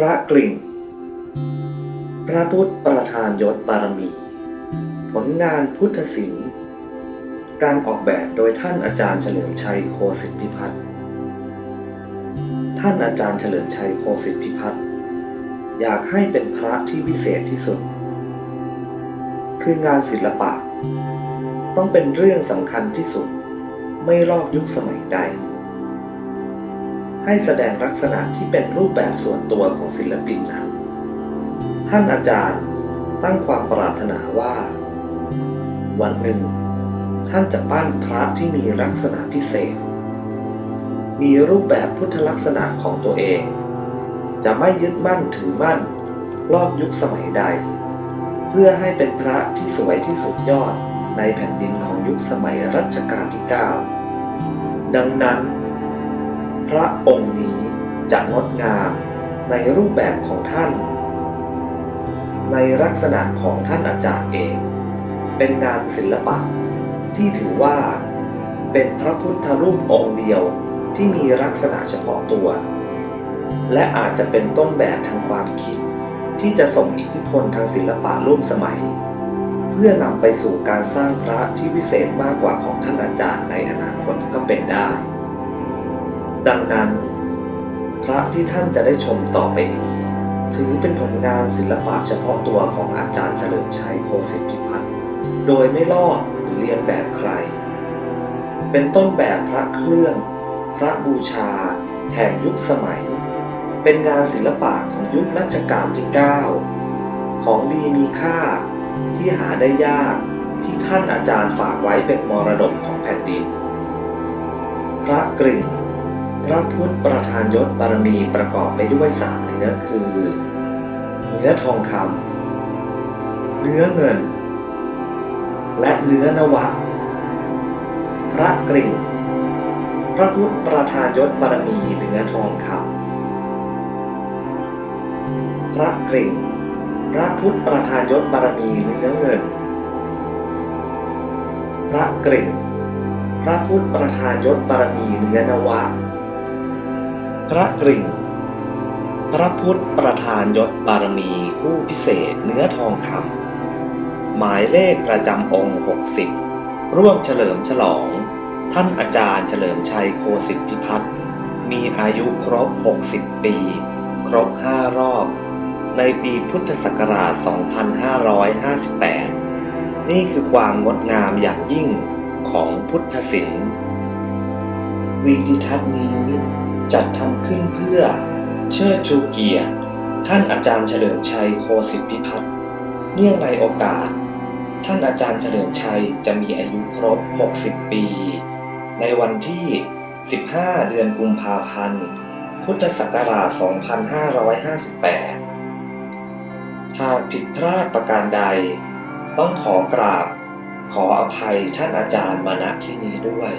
พระกริ่ง พระพุทธประธานยศบารมี ผลงานพุทธศิลป์ การออกแบบโดยท่านอาจารย์เฉลิมชัยโคสิทธิพิพัฒน์ ท่านอาจารย์เฉลิมชัยโคสิทธิพิพัฒน์อยากให้เป็นพระที่วิเศษที่สุด คืองานศิลปะ ต้องเป็นเรื่องสำคัญที่สุด ไม่ลอกยุคสมัยใด ให้แสดงลักษณะที่เป็นรูปแบบส่วนตัวของศิลปินนั้น ท่านอาจารย์ตั้งความปรารถนาว่า วันหนึ่ง ท่านจะปั้นพระที่มีลักษณะพิเศษ มีรูปแบบพุทธลักษณะของตัวเอง จะไม่ยึดมั่นถือมั่นลอกยุคสมัยใด เพื่อให้เป็นพระที่สวยที่สุดยอดในแผ่นดินของยุคสมัยรัชกาลที่ 9 ดังนั้น พระองค์นี้จะงดงามในรูปแบบของท่าน ในลักษณะของท่านอาจารย์เอง เป็นงานศิลปะ ที่ถือว่าเป็นพระพุทธรูปองค์เดียวที่มีลักษณะเฉพาะตัว และอาจจะเป็นต้นแบบทางความคิด ที่จะส่งอิทธิพลทางศิลปะร่วมสมัย เพื่อนำไปสู่การสร้างพระที่วิเศษมากกว่าของท่านอาจารย์ในอนาคตก็เป็นได้ ดังนั้น พระที่ท่านจะได้ชมต่อไปนี้ ถือเป็นผลงานศิลปะเฉพาะตัวของอาจารย์เฉลิมชัยโคสิทธิพัฒน์โดยไม่ลอกหรือเรียนแบบใคร เป็นต้นแบบพระเครื่อง พระบูชา แห่งยุคสมัย เป็นงานศิลปะของยุครัชกาลที่ 9 ของดีมีค่าที่หาได้ยากที่ท่านอาจารย์ฝากไว้เป็นมรดกของแผ่นดิน พระกริ่ง พระพุทธประธานยศบารมีประกอบไปด้วยสามเนื้อคือ เนื้อทองคำเนื้อเงิน และเนื้อนวะ พระกริ่ง พระพุทธประธานยศบารมีเนื้อทองคำพระกริ่ง พระพุทธประธานยศบารมีเนื้อเงิน พระกริ่งพระพุทธประธานยศบารมีเนื้อนวะ พระกริ่ง พระพุทธประธานยศบารมีคู่พิเศษเนื้อทองคำหมายเลขประจำองค์ 60 ร่วมเฉลิมฉลอง ท่านอาจารย์เฉลิมชัยโคสิทธิพัฒน์มีอายุครบ 60 ปี ครบ 5 รอบ ในปีพุทธศักราช 2558 นี่คือความงดงามอย่างยิ่งของพุทธศิลป์วีดิทัศน์นี้ จัดทำขึ้นเพื่อ เชิดชูเกียรติท่านอาจารย์เฉลิมชัยโคสิทธิพิพัฒน์เนื่องในโอกาส ท่านอาจารย์เฉลิมชัยจะมีอายุครบ 60 ปี ในวันที่ 15 เดือนกุมภาพันธ์ พุทธศักราช 2558 หากผิดพลาดประการใด ต้องขอกราบ ขออภัยท่านอาจารย์มาณที่นี้ด้วย